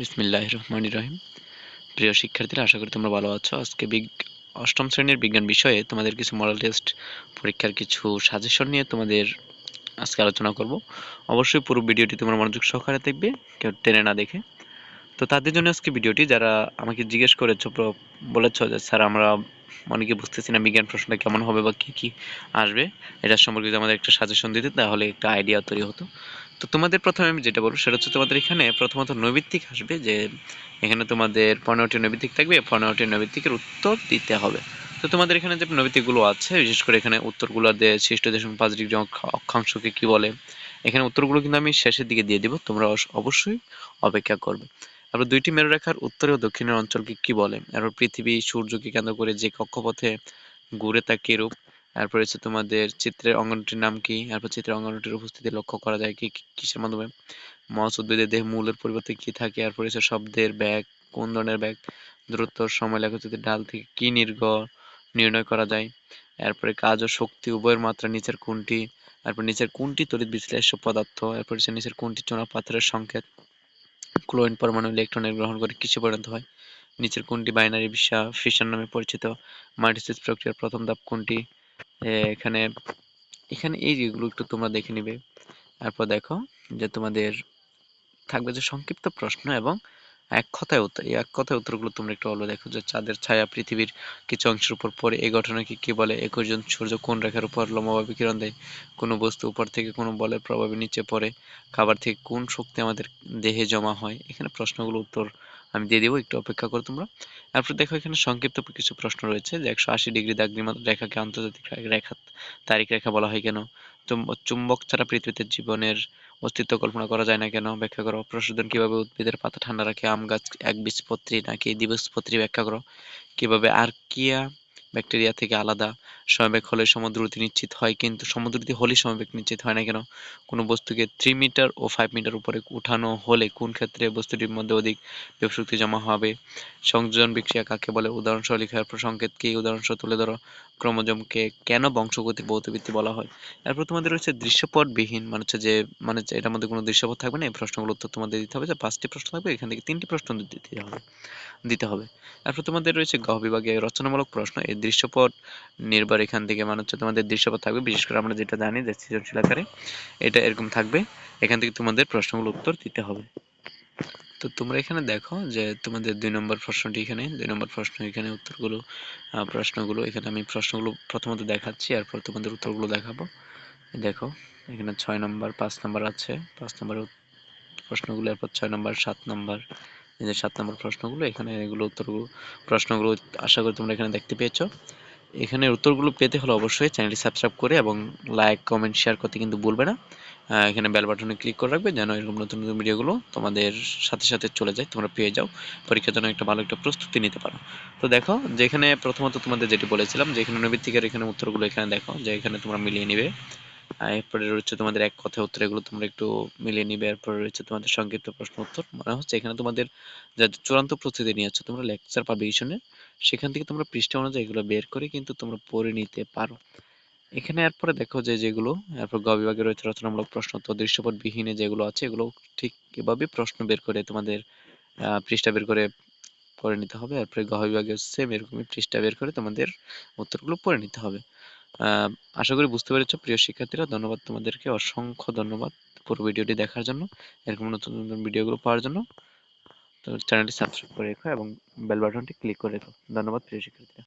বিসমিল্লাহ রহমান রহিম। প্রিয় শিক্ষার্থীরা, আশা করি তোমরা ভালো আছো। আজকে বিগ অষ্টম শ্রেণির বিজ্ঞান বিষয়ে তোমাদের কিছু মডেল টেস্ট পরীক্ষার কিছু সাজেশন নিয়ে তোমাদের আজকে আলোচনা করব। অবশ্যই পুরো ভিডিওটি তোমরা মনোযোগ সহকারে দেখবে, কেউ টেনে না দেখে। তো তাদের জন্য আজকে ভিডিওটি, যারা আমাকে জিজ্ঞেস করেছ বলেছ যে, স্যার, আমরা অনেকে বুঝতেছি না বিজ্ঞান প্রশ্নটা কেমন হবে বা কী কী আসবে। এটার সম্পর্কে যদি আমাদের একটা সাজেশন দিতে, তাহলে একটা আইডিয়া তৈরি হতো। তো তোমাদের প্রথমে আমি যেটা বলব, সেটা হচ্ছে তোমাদের এখানে প্রথমত নৈবিত্তিক আসবে যে, এখানে তোমাদের পনেরোটি নৈবিত্তিক থাকবে, পনেরোটি নৈবিত্তিকের উত্তর দিতে হবে। তো তোমাদের এখানে যে নৈবিত্তিকগুলো আছে, বিশেষ করে এখানে উত্তরগুলো দিয়ে সৃষ্ট দশমিক পাঁচ ডিগ্রি অক্ষাংশকে কি বলে, এখানে উত্তরগুলো কিন্তু আমি শেষের দিকে দিয়ে দিব, তোমরা অবশ্যই অপেক্ষা করবে। তারপর দুইটি মেরুরেখার উত্তরে ও দক্ষিণের অঞ্চলকে কি বলে এরপর পৃথিবী সূর্যকে কেন্দ্র করে যে কক্ষপথে ঘুরে তা কিরূপ এরপর হচ্ছে তোমাদের চিত্রের অঙ্গনটির নাম কি? এরপর চিত্রের অঙ্গনটির উপস্থিতি লক্ষ্য করা যায় কি কিসের মাধ্যমে? মহাজ উদ্ভিদের দেহ মূলের পরিবর্তে কি থাকে? এরপর হচ্ছে শব্দের ব্যাগ, কোন ধরনের ব্যাগ? দ্রুত সময় লেখচিত্রের ডাল থেকে কি নির্গ নির্ণয় করা যায়? এরপরে কাজ ও শক্তি উভয়ের মাত্রা নিচের কোনটি? তারপর নিচের কোনটি তড়িৎ বিশ্লেষ্য পদার্থ? এরপর হচ্ছে নিচের কোনটি চোনা পাথরের সংকেত? ক্লোরিন পরমাণু ইলেকট্রনের গ্রহণ করে কিসে পরিণত হয়? নিচের কোনটি বাইনারি বিশ্বা ফিশন নামে পরিচিত? মাল্টিসিস প্রক্রিয়ার প্রথম ধাপ কোনটি? এখানে এখানে এই যেগুলো একটু তোমরা দেখে নিবে। তারপর দেখো যে তোমাদের থাকবে যে সংক্ষিপ্ত প্রশ্ন এবং এক কথায় উত্তর। এই এক কথায় উত্তরগুলো তোমরা একটু ভালো দেখো যে চাঁদের ছায়া পৃথিবীর কিছু অংশের উপর পড়ে, এই ঘটনাকে কি বলে? একুশ জন সূর্য কোন রেখার উপর লম্বভাবে কিরণ দেয়? কোনো বস্তু উপর থেকে কোনো বলের প্রভাবে নিচে পড়ে? খাবার থেকে কোন শক্তি আমাদের দেহে জমা হয়? এখানে প্রশ্নগুলো উত্তর আমি দিয়ে দিব, একটু অপেক্ষা করো তোমরা। তারপর দেখো এখানে সংক্ষিপ্ত কিছু প্রশ্ন রয়েছে যে একশো আশি ডিগ্রি দাগ্নিমাত্র রেখাকে আন্তর্জাতিক রেখা তারিখ রেখা বলা হয় কেন? চুম্বক ছাড়া পৃথিবীতে জীবনের অস্তিত্ব কল্পনা করা যায় না কেন? ব্যাখ্যা করো। প্রশোধন কীভাবে উদ্ভিদের পাতা ঠান্ডা রাখে? আম গাছ এক বীজপত্রী নাকি দ্বিবীজপত্রী ব্যাখ্যা করো। কীভাবে আর্কিয়া ব্যাকটেরিয়া থেকে আলাদা? সমবেগ হলে সমুদ্রতি নিশ্চিত হয়, কিন্তু সমুদ্র সমুদ্রতি হলেই সমবেগ নিশ্চিত হয় না কেন? কোনো বস্তুকে থ্রি মিটার ও ফাইভ মিটার উপরে উঠানো হলে কোন ক্ষেত্রে বস্তুটির মধ্যে অধিক শক্তি জমা হবে? সংযোজন বিক্রিয়া কাকে বলে? উদাহরণসহ লিখার সংকেত কি উদাহরণসহ তুলে ধরো। ক্রোমোজোমকে কেন বংশগতির ভৌতবৃত্তি বলা হয়? এরপর তোমাদের রয়েছে দৃশ্যপট বিহীন মানে হচ্ছে যে মানে এটার মধ্যে কোনো দৃশ্যপট থাকবে না, এই প্রশ্নগুলো উত্তর তোমাদের দিতে হবে, যে পাঁচটি প্রশ্ন থাকবে, এখান থেকে তিনটি প্রশ্ন দিতে হবে দিতে হবে। তারপর তোমাদের রয়েছে গহ বিভাগে রচনামূলক প্রশ্ন, এই দৃশ্যপট নির্ভর এখান থেকে মানে হচ্ছে তোমাদের দৃশ্যপট থাকবে। বিশেষ করে আমরা যেটা জানি যে সৃজনশীল আকারে এটা এরকম থাকবে। এখান থেকে তোমাদের প্রশ্নগুলো উত্তর দিতে হবে। তো তোমরা এখানে দেখো যে তোমাদের দুই নম্বর প্রশ্নটি এখানে, দুই নম্বর প্রশ্ন এখানে, উত্তরগুলো প্রশ্নগুলো, এখানে আমি প্রশ্নগুলো প্রথমত দেখাচ্ছি, এরপর তোমাদের উত্তরগুলো দেখাবো। দেখো, এখানে ছয় নম্বর, পাঁচ নম্বর আছে। পাঁচ নম্বর প্রশ্নগুলো, এরপর ছয় নম্বর, সাত নম্বর, এই যে সাত নম্বর প্রশ্নগুলো, এখানে এগুলো উত্তরগুলো, প্রশ্নগুলো আশা করি তোমরা এখানে দেখতে পেয়েছ। এখানে উত্তরগুলো পেতে হলে অবশ্যই চ্যানেলটি সাবস্ক্রাইব করে এবং লাইক কমেন্ট শেয়ার করতে কিন্তু ভুলবে না। এখানে বেল বাটনে ক্লিক করে রাখবে যেন এরকম নতুন নতুন ভিডিওগুলো তোমাদের সাথে সাথে চলে যায়, তোমরা পেয়ে যাও। পরীক্ষার জন্য একটা ভালো একটা প্রস্তুতি নিতে পারো। তো দেখো, যেখানে প্রথমত তোমাদের যেটি বলেছিলাম যে এখানে নৈবিত্তিকের এখানে উত্তরগুলো এখানে দেখো, যে এখানে তোমরা মিলিয়ে নিবে। এরপরে রয়েছে তোমাদের এক কথায় উত্তর, এগুলো তোমরা একটু মিলিয়ে নিবে। এরপরে রয়েছে তোমাদের সংক্ষিপ্ত প্রশ্ন উত্তর। মনে হচ্ছে এখানে তোমাদের যা চূড়ান্ত প্রস্তুতি নিয়ে আছো, তোমরা লেকচার পাবলিকেশনে সেখান থেকে তোমরা পৃষ্ঠা অনুযায়ী এগুলো বের করে কিন্তু তোমরা পড়ে নিতে পারো। এখানে এরপরে দেখো যে যেগুলো, এরপর গ বিভাগে রয়েছে রচনামূলক প্রশ্ন, তো দৃশ্যপট বিহীনে যেগুলো আছে, এগুলো ঠিক এভাবে প্রশ্ন বের করে তোমাদের পৃষ্ঠা বের করে পড়ে নিতে হবে। এরপরে গ বিভাগে সেম এরকমই পৃষ্ঠা বের করে তোমাদের উত্তরগুলো পড়ে নিতে হবে। আশা করি বুঝতে পেরেছ, প্রিয় শিক্ষার্থীরা, ধন্যবাদ তোমাদেরকে। অসংখ্য ধন্যবাদ পুরো ভিডিওটি দেখার জন্য, এরকম নতুন নতুন ভিডিওগুলো পাওয়ার জন্য। তো চ্যানেলটি সাবস্ক্রাইব করে রেখো এবং বেল বাটনটি ক্লিক করে রেখো। ধন্যবাদ, প্রিয় শিক্ষার্থীরা।